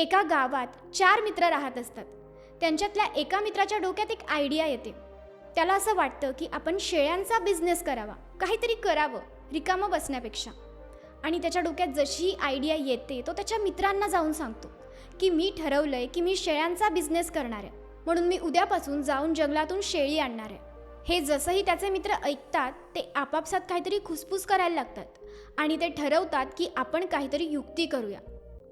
एका गावात चार मित्र राहत असतात. त्यांच्यातल्या एका मित्राच्या डोक्यात एक आयडिया येते. त्याला असं वाटतं की आपण शेळ्यांचा बिझनेस करावा काहीतरी करावं रिकामं बसण्यापेक्षा. आणि त्याच्या डोक्यात जशी आयडिया येते तो त्याच्या मित्रांना जाऊन सांगतो की मी ठरवलं आहे की मी शेळ्यांचा बिझनेस करणार आहे. म्हणून मी उद्यापासून जाऊन जंगलातून शेळी आणणार आहे. हे जसंही त्याचे मित्र ऐकतात ते आपापसात काहीतरी खुसफुस करायला लागतात. आणि ते ठरवतात की आपण काहीतरी युक्ती करूया.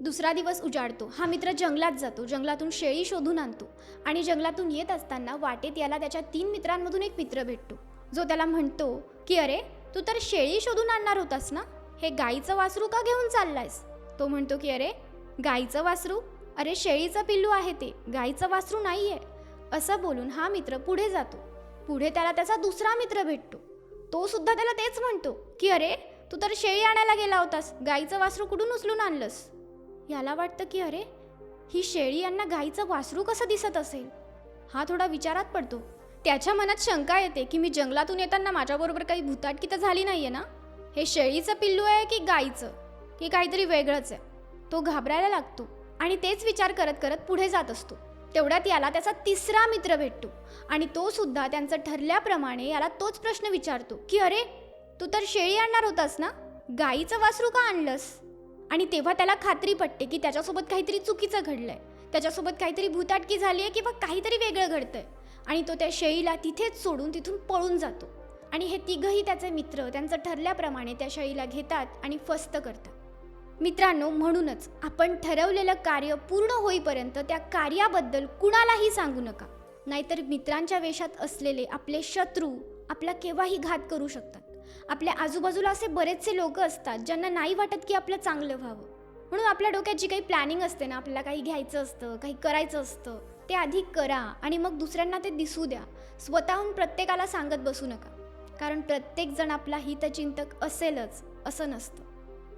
दुसरा दिवस उजाडतो. हा मित्र जंगलात जातो. जंगलातून शेळी शोधून आणतो आणि जंगलातून येत असताना वाटेत याला त्याच्या तीन मित्रांमधून एक मित्र भेटतो. जो त्याला म्हणतो की अरे तू तर शेळी शोधून आणणार होतास ना? हे गाईचं वासरू का घेऊन चाललायस? तो म्हणतो की अरे गाईचं वासरू? अरे शेळीचं पिल्लू आहे ते. गाईचं वासरू नाही आहे असं बोलून हा मित्र पुढे जातो. पुढे त्याला त्याचा दुसरा मित्र भेटतो. तो सुद्धा त्याला तेच म्हणतो की अरे तू तर शेळी आणायला गेला होतास. गाईचं वासरू कुठून उचलून आणलंस? याला वाटतं की अरे ही शेळी यांना गाईचं वासरू कसं दिसत असेल? हा थोडा विचारात पडतो. त्याच्या मनात शंका येते की मी जंगलातून येताना माझ्याबरोबर काही भुताटकी तर झाली नाही आहे ना? हे शेळीचं पिल्लू आहे की गाईचं? की काहीतरी वेगळंच आहे. तो घाबरायला लागतो आणि तेच विचार करत करत पुढे जात असतो. तेवढ्यात याला त्याचा तिसरा मित्र भेटतो आणि तो सुद्धा त्यांचं ठरल्याप्रमाणे याला तोच प्रश्न विचारतो की अरे तू तर शेळी आणणार होतास ना? गाईचं वासरू का आणलंस? आणि तेव्हा त्याला खात्री पटते की त्याच्यासोबत काहीतरी चुकीचं घडलंय. त्याच्यासोबत काहीतरी भूताटकी झाली आहे किंवा काहीतरी वेगळं घडतंय. आणि तो त्या शेळीला तिथेच सोडून तिथून पळून जातो. आणि हे तिघही त्याचे मित्र त्यांचं ठरल्याप्रमाणे त्या शेळीला घेतात आणि फस्त करतात. मित्रांनो म्हणूनच आपण ठरवलेलं कार्य पूर्ण होईपर्यंत त्या कार्याबद्दल कुणालाही सांगू नका. नाहीतर मित्रांच्या वेशात असलेले आपले शत्रू आपला केव्हाही घात करू शकतात. आपल्या आजूबाजूला असे बरेचसे लोक असतात ज्यांना नाही वाटत की आपलं चांगलं व्हावं. म्हणून आपल्या डोक्यात जी काही प्लॅनिंग असते ना आपल्याला काही घ्यायचं असतं काही करायचं असतं ते आधी करा आणि मग दुसऱ्यांना ते दिसू द्या. स्वतःहून प्रत्येकाला सांगत बसू नका. कारण प्रत्येकजण आपला हितचिंतक असेलच असं नसतं.